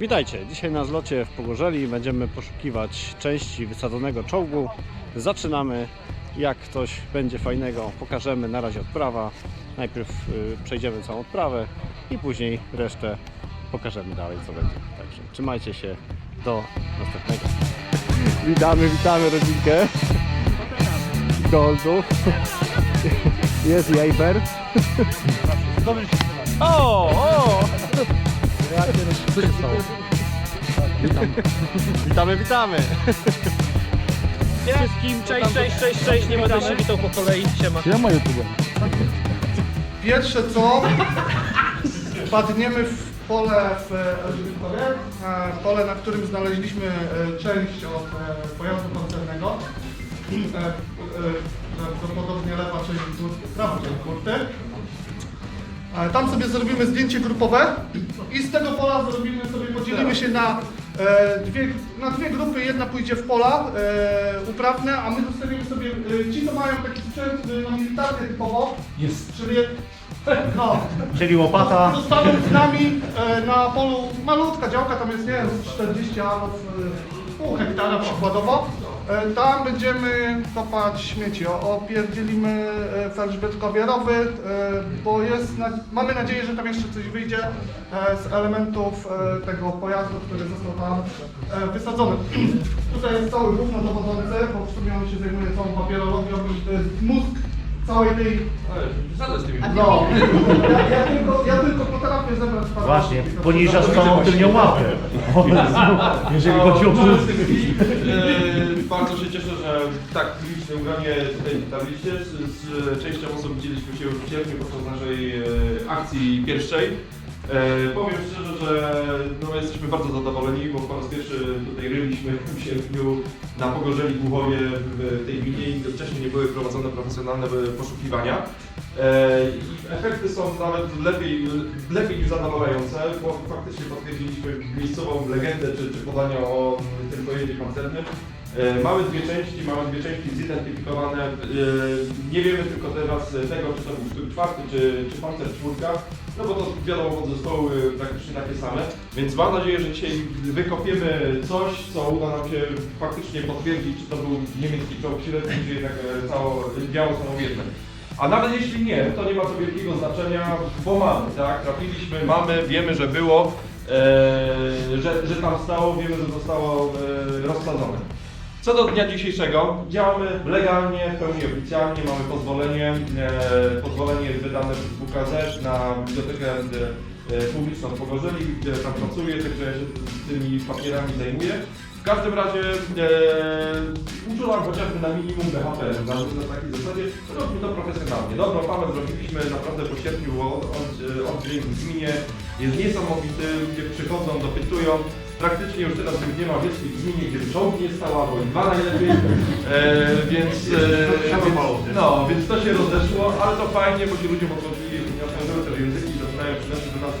Witajcie, dzisiaj na zlocie w Pogorzeli będziemy poszukiwać części wysadzonego czołgu. Zaczynamy, jak coś będzie fajnego pokażemy, na razie odprawa. Najpierw y, przejdziemy całą odprawę i później resztę pokażemy dalej co będzie. Także trzymajcie się, do następnego. Witamy, witamy rodzinkę Goldów. Jest Jajber. O, o! Witamy, witamy. Wszystkim cześć, cześć, cześć, cześć, nie będę się witał po kolei, siema. Pierwsze co, padniemy w pole w Elżbietowie, e, pole, na którym znaleźliśmy e, część od e, pojazdu pancernego. E, e, Prawdopodobnie lewa część prawa część. Tam sobie zrobimy zdjęcie grupowe i z tego pola zrobimy sobie, podzielimy się na e, dwie, na dwie grupy. Jedna pójdzie w pola e, uprawne, a my zostawimy sobie, e, ci co mają taki sprzęt no, militarny typowo, jest. czyli no, Czyli łopata. Zostaną z nami e, na polu malutka działka, tam jest nie wiem, z 40 albo pół hektara przykładowo. E, Tam będziemy kopać śmieci. O- Opierdzielimy e, Felżbytkowie rowy, e, bo jest, na, mamy nadzieję, że tam jeszcze coś wyjdzie e, z elementów e, tego pojazdu, który został tam e, wysadzony. Tutaj jest cały gówno dowodzący, bo w sumie on się zajmuje całą papierologią to jest mózg całej tej no, ja, ja, tylko, ja tylko potrafię zebrać parę Właśnie, poniżasz całą tylnią łapę. Jeżeli chodzi o mózg. Bardzo się cieszę, że tak licznym gronie tutaj dotarliście. Z, z częścią osób widzieliśmy się już w sierpniu podczas naszej e, akcji pierwszej. E, powiem szczerze, że no, jesteśmy bardzo zadowoleni, bo po raz pierwszy tutaj ryliśmy w sierpniu na Pogorzeli Głuchowie w tej gminie i wcześniej nie były prowadzone profesjonalne poszukiwania. E, efekty są nawet lepiej, lepiej niż zadowalające, bo faktycznie potwierdziliśmy miejscową legendę czy, czy podania o tym pojeździe pancernym. E, Mamy dwie części, mamy dwie części zidentyfikowane. E, Nie wiemy tylko teraz tego, czy to był sztuk czwarty, czy, czy pancer czwórka, no bo to wiadomo, podzespoły praktycznie takie same. Więc mam nadzieję, że dzisiaj wykopiemy coś, co uda nam się faktycznie potwierdzić, czy to był niemiecki czołg średni, czy jednak e, cało, biało samowietne. A nawet jeśli nie, to nie ma to wielkiego znaczenia, bo mamy, tak? Trafiliśmy, mamy, wiemy, że było, że, że tam stało, wiemy, że zostało e, rozsadzone. Co do dnia dzisiejszego, działamy legalnie, w pełni oficjalnie, mamy pozwolenie, e, pozwolenie wydane przez WKZ na bibliotekę e, publiczną w Pogorzeli, gdzie tam pracuję, także się tymi papierami zajmuję. W każdym razie e, uczulam chociażby na minimum BHP, na, na takiej zasadzie, robimy to profesjonalnie. Dobrą pamę zrobiliśmy naprawdę po sierpniu, od, od, oddźwięk w gminie jest niesamowity, ludzie przychodzą, dopytują. Praktycznie już teraz nie ma wieści w gminie, gdzie czołg nie stał, albo i dwa najlepiej, e, więc, e, więc, no, więc to się rozeszło, ale to fajnie, bo się ludziom otworzyli, otworzyły też języki, zaczynają przynosić do nas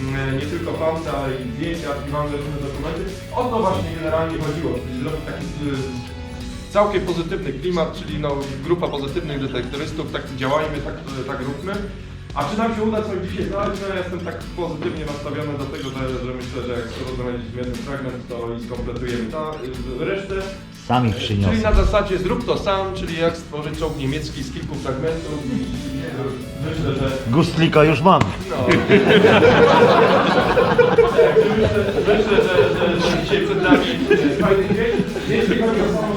mm, nie tylko palce, ale i zdjęcia, archiwalne różne dokumenty. O to właśnie generalnie chodziło, czyli zrobić taki y, całkiem pozytywny klimat, czyli no, grupa pozytywnych detektorystów, tak działajmy, tak, tak róbmy. A czy nam się uda coś dzisiaj znaleźć? No ja jestem tak pozytywnie nastawiony do tego, że, że myślę, że jak znaleźliśmy jeden fragment, to i skompletujemy ta, y, resztę. Sami Czyli przyniosą. na zasadzie zrób to sam, czyli jak stworzyć czołg niemiecki z kilku fragmentów i, i myślę, że Gustlika już mam. no. Myślę, że, że, że dzisiaj przed nami fajny dzień. Jeśli chodzi o samą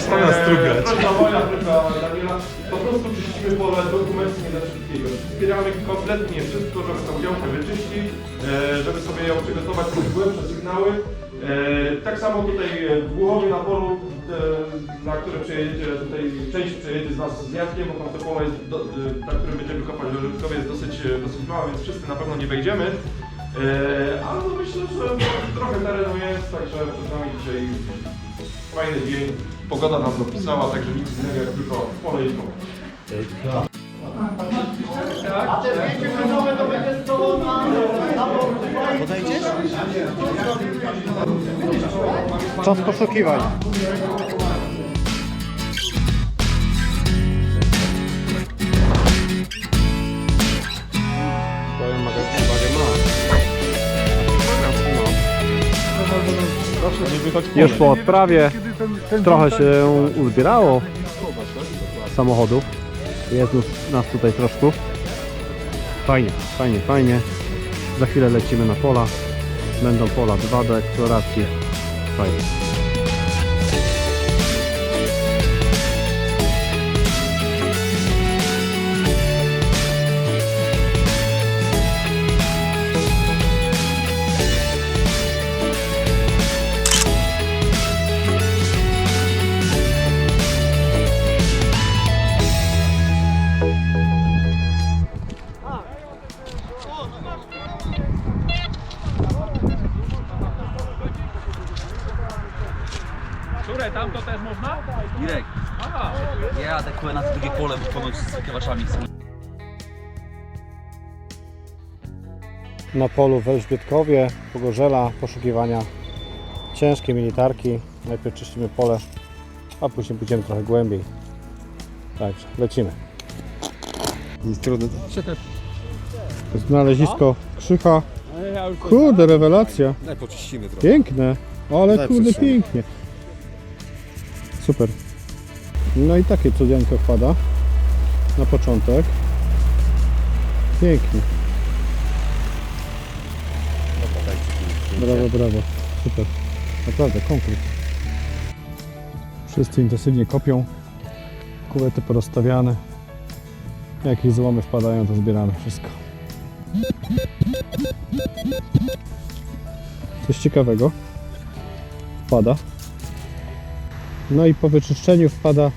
szkołę, e, prośba moja, prośba Daniela, po prostu czyścimy pole dokumentów nie dla wszystkiego. Zbieramy kompletnie wszystko, żeby tą działkę wyczyścić, e, żeby sobie ją przygotować pod głębsze sygnały. E, tak samo tutaj w Głowie na polu, e, na które przejedziecie, tutaj część przejedzie z nas z Jackiem, bo tam to pole, jest do, na którym będziemy kopać do Żydkowie jest dosyć, dosyć małe, więc wszyscy na pewno nie wejdziemy. Ale no myślę, że trochę terenu jest, także przed nami dzisiaj fajny dzień. Pogoda nam dopisała, także nic innego jak tylko pole i kopać. Czas poszukiwań. Powiem, uwagę ma. No. Już po odprawie trochę się uzbierało samochodów. Jest nas tutaj troszkę. Fajnie, fajnie, fajnie. Za chwilę lecimy na pola. Będą pola dwa do eksploracji. Fajnie. Na polu w Elżbietkowie, Pogorzela, poszukiwania ciężkiej militarki. Najpierw czyścimy pole, a później pójdziemy trochę głębiej. Także lecimy. Znalezisko krzycha. Kurde, rewelacja. Daj poczyścimy trochę. Piękne, ale Daj kurde pięknie. Super. No i takie cudianko wpada na początek. Pięknie. Brawo, brawo. Super. Naprawdę, konkret. Wszyscy intensywnie kopią. Kuwety porozstawiane. Jakieś złomy wpadają, to zbieramy wszystko. Coś ciekawego wpada. No i po wyczyszczeniu wpada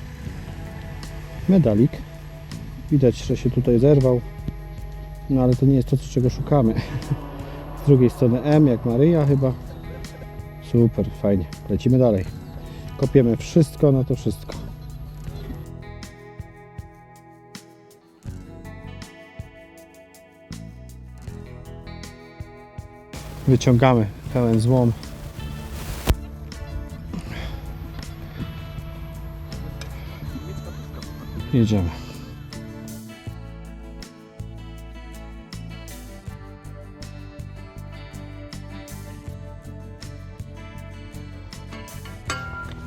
medalik. Widać, że się tutaj zerwał. No ale to nie jest to, czego szukamy. Z drugiej strony M jak Maryja chyba. Super, fajnie. Lecimy dalej. Kopiemy wszystko na to wszystko. Wyciągamy pełen złom. Jedziemy.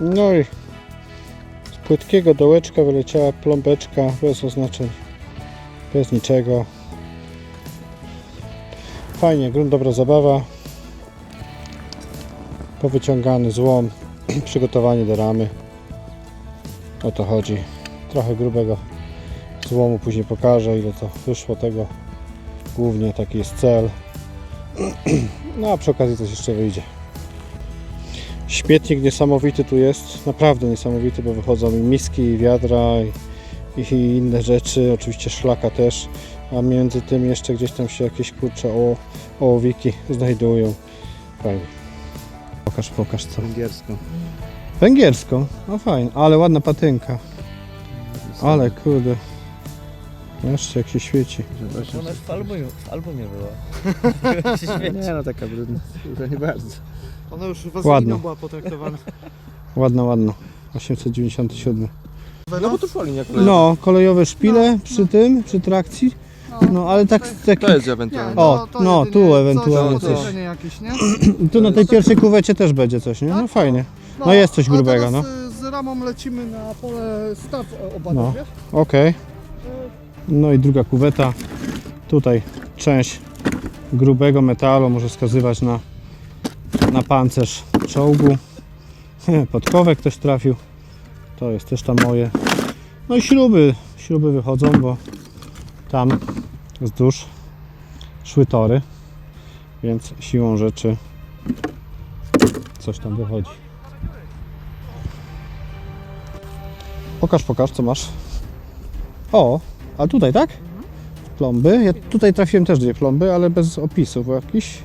No i z płytkiego dołeczka wyleciała pląbeczka bez oznaczeń, bez niczego. Fajnie, grunt dobra zabawa. Powyciągany złom, przygotowanie do ramy. O to chodzi. Trochę grubego złomu później pokażę ile to wyszło tego. Głównie taki jest cel. No a przy okazji coś jeszcze wyjdzie. Śmietnik niesamowity tu jest, naprawdę niesamowity, bo wychodzą i miski, i wiadra, i, i inne rzeczy, oczywiście szlaka też, a między tym jeszcze gdzieś tam się jakieś kurcze o, ołowiki znajdują. Fajnie. Pokaż, pokaż co. Węgierską. Węgierską, no fajnie, ale ładna patynka. Ale kurde. Jeszcze jak się świeci. Ona w albumie, w albumie była. Nie no, taka brudna. To nie bardzo. Ona już Ładno. była potraktowana. Ładna, ładna. 897. No bo to szła linia No, kolejowe szpile przy tym, przy trakcji. No, ale tak, tak To jest ewentualnie. O, no, tu ewentualnie coś. coś. jakieś, nie? tu na tej pierwszej kuwecie też będzie coś, nie? No fajnie. No jest coś grubego, no. teraz y, z ramą lecimy na pole staw oba No. no. Okej. No i druga kuweta. Tutaj część grubego metalu może wskazywać na, na pancerz czołgu. Podkowek ktoś trafił. To jest też tam moje. No i śruby. Śruby wychodzą, bo tam wzdłuż szły tory. Więc siłą rzeczy coś tam wychodzi. Pokaż, pokaż, co masz. O, a tutaj, tak? Plomby. Ja tutaj trafiłem też dwie plomby, ale bez opisów jakiś.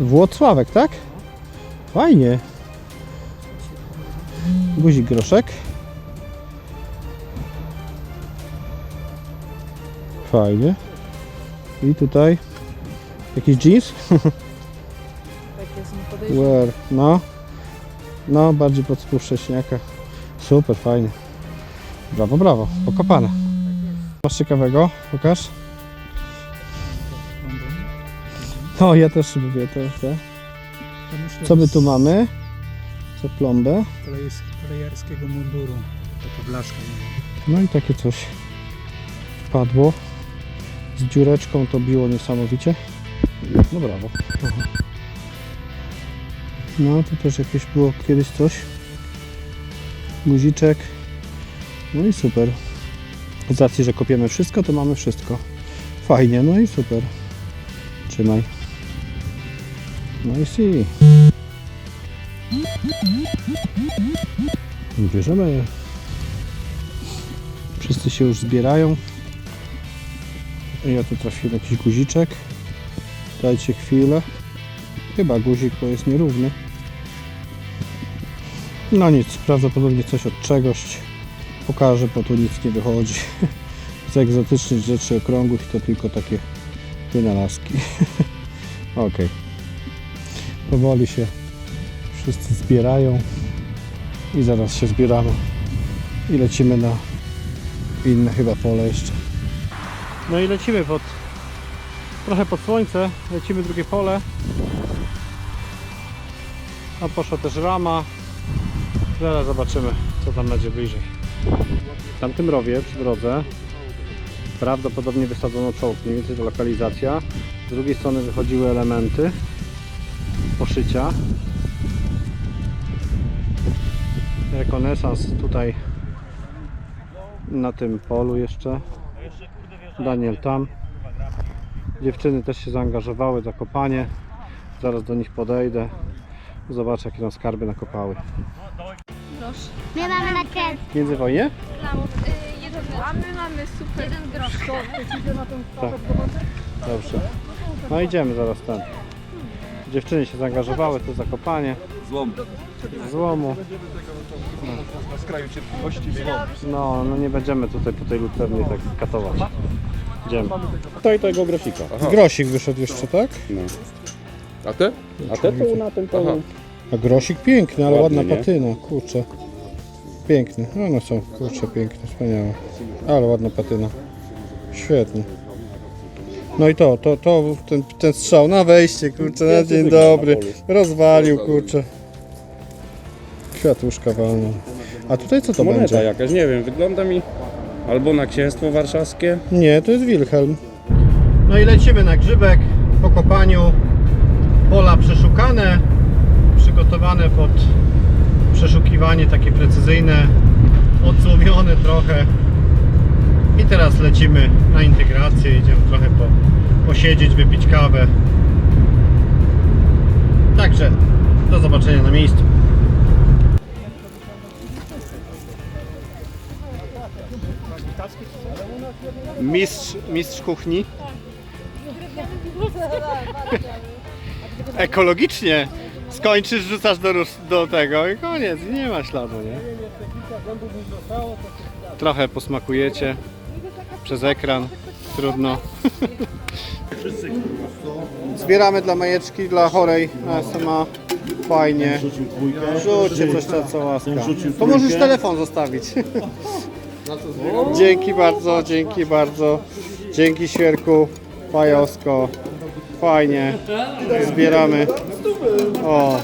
Włocławek, tak? Fajnie. Guzik groszek. Fajnie. I tutaj jakiś jeans? Takie są podejrzane. Wear. No. No, bardziej pod spół wcześniaka. Super, fajnie. Brawo, brawo. Pokopane. Masz ciekawego? Pokaż. No, ja też lubię to. te. Co my tu mamy? Za plombę. Kolejarskiego munduru. Taka blaszka. No i takie coś wpadło. Z dziureczką to biło niesamowicie. No brawo. Aha. No tu też jakieś było kiedyś coś. Guziczek. No i super. Z racji, że kopiemy wszystko, to mamy wszystko. Fajnie, no i super. Trzymaj. No i si. Bierzemy Wszyscy się już zbierają. Ja tu trafiłem jakiś guziczek. Dajcie chwilę. Chyba guzik, bo jest nierówny. No nic, prawdopodobnie coś od czegoś. Pokażę, bo tu nic nie wychodzi. Z egzotycznych rzeczy okrągłych to tylko takie wynalazki. ok. Powoli się wszyscy zbierają. I zaraz się zbieramy. I lecimy na inne chyba pole jeszcze. No i lecimy pod trochę pod słońce, lecimy drugie pole. A poszła też rama. Zaraz zobaczymy co tam będzie bliżej. W tamtym rowie przy drodze prawdopodobnie wysadzono czołg, mniej więcej to lokalizacja. Z drugiej strony wychodziły elementy poszycia. Rekonesans tutaj na tym polu jeszcze. Daniel tam. Dziewczyny też się zaangażowały za kopanie. Zaraz do nich podejdę. Zobaczę jakie tam skarby nakopały. My mamy na kres. W międzywojnie? A my mamy super. Jeden grosz. Tak. Dobrze. No idziemy zaraz tam. Dziewczyny się zaangażowały, to zakopanie Złom. złomu. Na skraju cierpliwości. No, no nie będziemy tutaj po tej lucernie tak katować. Idziemy. To i tego grosika. Grosik wyszedł jeszcze, tak? A te? A te to na tym Aha. A grosik piękny, ale Ładny, ładna nie? patyna, kurczę. Piękny, no one są, kurczę, piękne, wspaniałe. Ale ładna patyna. Świetnie. No i to, to, to, ten, ten strzał na wejście, kurczę, na dzień dobry. Rozwalił, kurczę. Kwiatuszka walną. A tutaj co to Moneta będzie? jakaś, nie wiem, wygląda mi albo na księstwo warszawskie. Nie, to jest Wilhelm. No i lecimy na grzybek po kopaniu. Pola przeszukane, przygotowane pod przeszukiwanie takie precyzyjne, odsłomione trochę. I teraz lecimy na integrację, idziemy trochę po, posiedzieć, wypić kawę. Także do zobaczenia na miejscu. Mistrz, mistrz kuchni. Ekologicznie. Skończysz, rzucasz do, do tego i koniec. Nie ma śladu, nie? Trochę posmakujecie przez ekran. Trudno. Zbieramy dla majeczki, dla chorej SMA. Fajnie. Rzućcie coś tam, co łaska. To możesz telefon zostawić. Dzięki bardzo, dzięki bardzo. Dzięki Świerku, Pajosko. Fajnie. Zbieramy. O.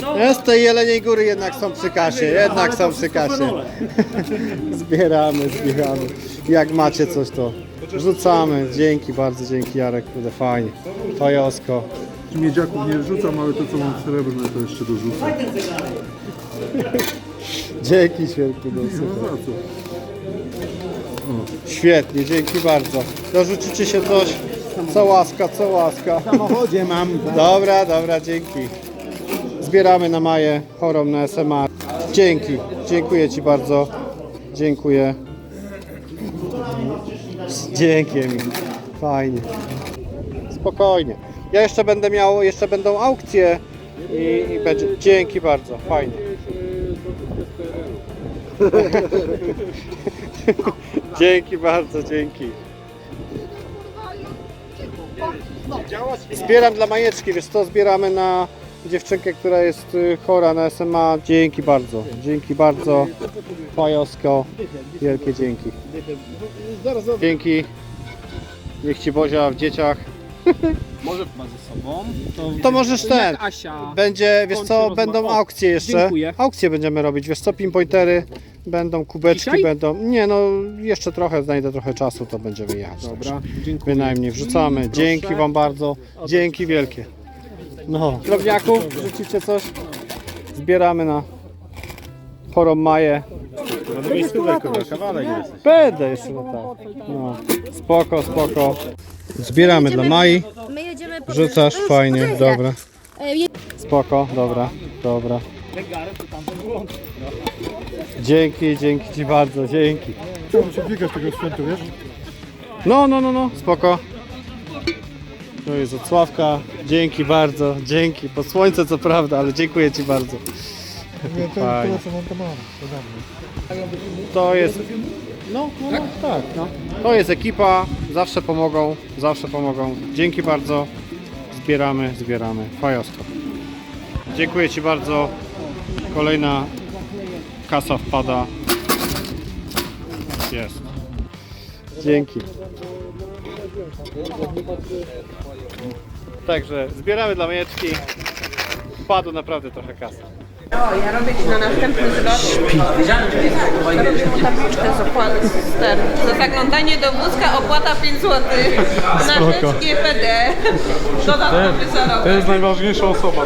No, to, jest z tej Jeleniej Góry jednak są przy kasie, jednak są przy kasie. Zbieramy, zbieramy. Jak macie coś to rzucamy. Dzięki bardzo, dzięki Jarek, kurde fajnie. Pajosko. Miedziaków nie rzucam, ale to co mam srebrne to jeszcze dorzucam. Dzięki Świerku, no super. Świetnie, dzięki bardzo. Dorzucicie się coś? Co łaska, co łaska. W samochodzie mam. Dobra, dobra, dzięki. Zbieramy na Maję chorą na SMA. Dzięki, dziękuję Ci bardzo. Dziękuję. Dzięki. Fajnie. Spokojnie. Ja jeszcze będę miał, jeszcze będą aukcje i, i będzie. Dzięki bardzo, fajnie. Dzięki bardzo, dzięki. Zbieram dla Majeczki, wiesz co, zbieramy na dziewczynkę, która jest y, chora na SMA. Dzięki bardzo, dzięki bardzo. Pajosko, wielkie dzięki. Dzięki. Niech Ci Bozia w dzieciach. Może ma ze sobą. To, To możesz ten. Asia. Będzie, wiesz co, kończy będą rozmowę. O, aukcje jeszcze. dziękuję. Aukcje będziemy robić, wiesz co, pinpointery, będą kubeczki, Dzisiaj? będą. Nie no, jeszcze trochę, znajdę trochę czasu, to będziemy jechać. Dobra, dziękuję. Bynajmniej wrzucamy. Dzięki wam bardzo. Dzięki wielkie. No. Drobniaku, rzucicie coś? Zbieramy na chorą maję. Będę jeszcze no tak. No. Spoko, spoko. Zbieramy dla Mai. My jedziemy po... Rzucasz, Już, fajnie, poczekaj. dobra. E, je- Spoko, dobra, dobra. Dzięki, dzięki Ci bardzo, dzięki. Chciałbym się biegać tego sprzętu, wiesz? No, no, no, no, spoko. To jest od Sławka, dzięki bardzo, dzięki. Po słońce co prawda, ale dziękuję Ci bardzo. Nie, to, Fajnie. to co mam, to mam. To dawno. To jest... No, no, no, tak, no. To jest ekipa, zawsze pomogą, zawsze pomogą. Dzięki bardzo. Zbieramy, zbieramy. Fajosko. Dziękuję Ci bardzo. Kolejna kasa wpada. Jest. Dzięki. Także zbieramy dla Majeczki. Wpadło naprawdę trochę kasy. O, ja robię ci na następny zlot. Robię mu tabliczkę z opłaty z ten. Za zaglądanie do wózka opłata 5 zł. Na rzecz GPD. Dodatkowy zarobek. jest najważniejsza osoba.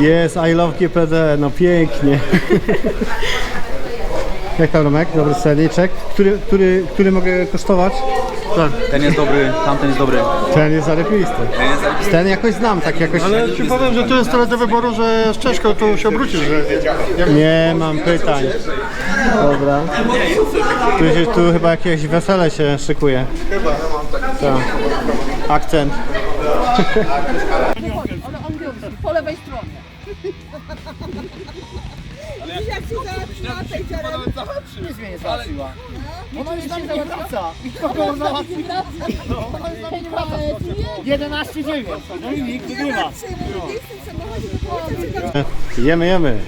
Jest, I love GPD, no pięknie. Jak tam Romek? Dobry serniczek. Który, który, który mogę kosztować? Ten jest dobry, tamten jest dobry. Ten jest zareplisty. Ten jakoś znam, tak jakoś... Ale ci powiem, że to jest tyle do wyboru, że z Czeszką to się obrócisz, że Nie mam pytań. Dobra. Tu, się, tu chyba jakieś wesele się szykuje. Chyba, ja mam tak. Akcent. Po lewej stronie. Jak się załatwiła tej Nic mnie nie załatwiła. Ona już nam nie wraca. Kogo ona załatwiła? 11 9. No i nikt nie ma. Jemy, jemy.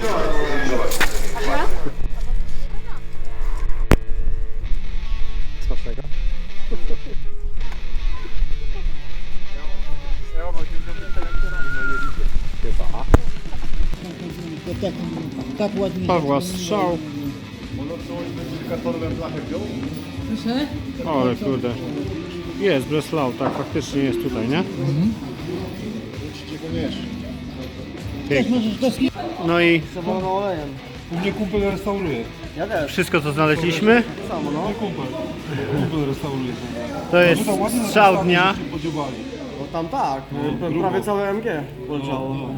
Smacznego. Pawła strzał. O, ale kurde. Jest Breslau, tak, faktycznie jest tutaj, nie? Pięknie. No i u mnie kumpel restauruje. wszystko co znaleźliśmy Nie kumpel. Kumpel restauruje. to jest strzał dnia. Się podziobali. Tam tak, prawie całe MG poleciało.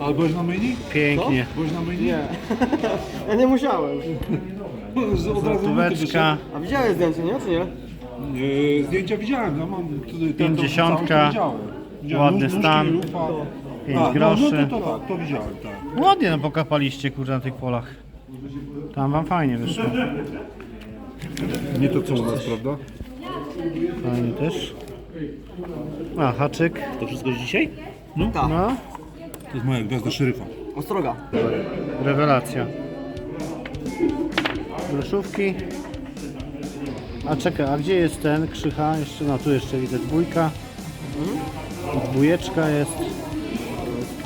Ale byłeś na myjni? Pięknie. Byłeś na myjni? Nie. Ja nie musiałem. Od razu Złotóweczka, A widziałeś zdjęcie, nie? Czy nie? Nie, zdjęcia widziałem, ja mam tutaj Pięćdziesiątka. to widziałem. Widziałem Ładny nóżki, stan. lufa. 5 A, no, groszy. No to, to tak, to widziałem, tak. Ładnie no pokapaliście kurde na tych polach. Tam wam fajnie wyszło. Nie to co u nas, prawda? Fajnie też. A, haczyk. To wszystko dzisiaj? No, To jest moja gwiazda szeryfa. Ostroga. rewelacja. Groszówki. A czekaj, a gdzie jest ten krzycha? Jeszcze, no tu jeszcze widzę dwójka. Dwójeczka jest.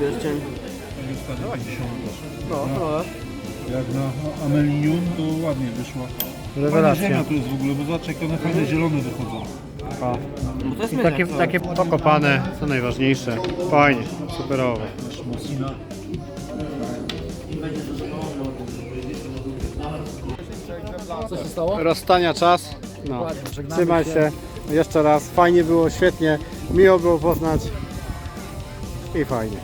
Pierścień. No, trochę. Jak na Amelinium to ładnie wyszła. Fajna Rewelacja. ziemia tu jest w ogóle, bo zobacz jak one fajne zielone wychodzą. O. No to jest I takie, takie pokopane, co najważniejsze. Fajnie, superowe. Co się stało? Rozstania czas. No. Trzymaj się. Jeszcze raz. Fajnie było, świetnie. Miło było poznać. I fajnie.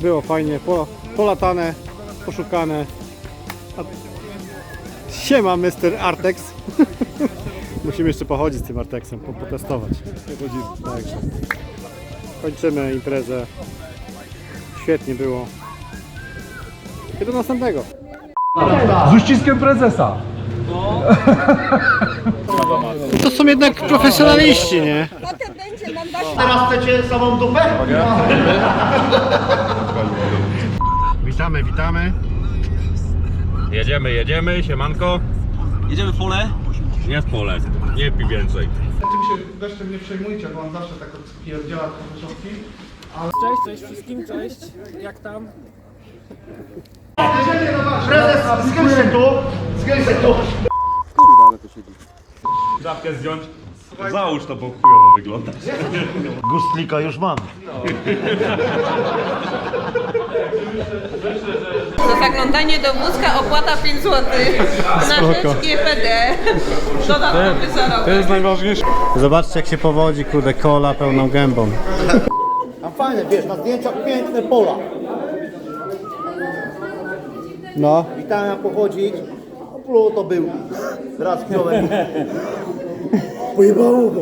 Było fajnie. Po, polatane, poszukane. A... Siema, Mr. Artex. Musimy jeszcze pochodzić z tym Artexem, po- potestować. Także. Kończymy imprezę. Świetnie było. I do następnego. Z uściskiem prezesa. To są jednak profesjonaliści, nie? Potem będzie nam dać Teraz chcecie samą dupę? Witamy, witamy. Jedziemy, jedziemy, siemanko. Jedziemy w pole. Nie w pole, nie pi więcej. Tym się gościem nie przejmujcie, bo on zawsze tak odpierdziela trochę szopki. Cześć, cześć wszystkim, cześć. Jak tam? Prezes, zgryź się tu! Zgryź się tu! Żabkę zdjąć. Załóż to, bo chujowo wygląda. Gustlika już mam. Za zaglądanie do wózka opłata 5 zł na rzecz GPD. Dodatkowy zarobek. najważniejsze. Zobaczcie jak się powodzi, kurde, kola pełną gębą. A fajne, wiesz, na zdjęciach piękne pola. No. I tam pochodzić, no polu to był. Raz wziąłem. Pojebało go.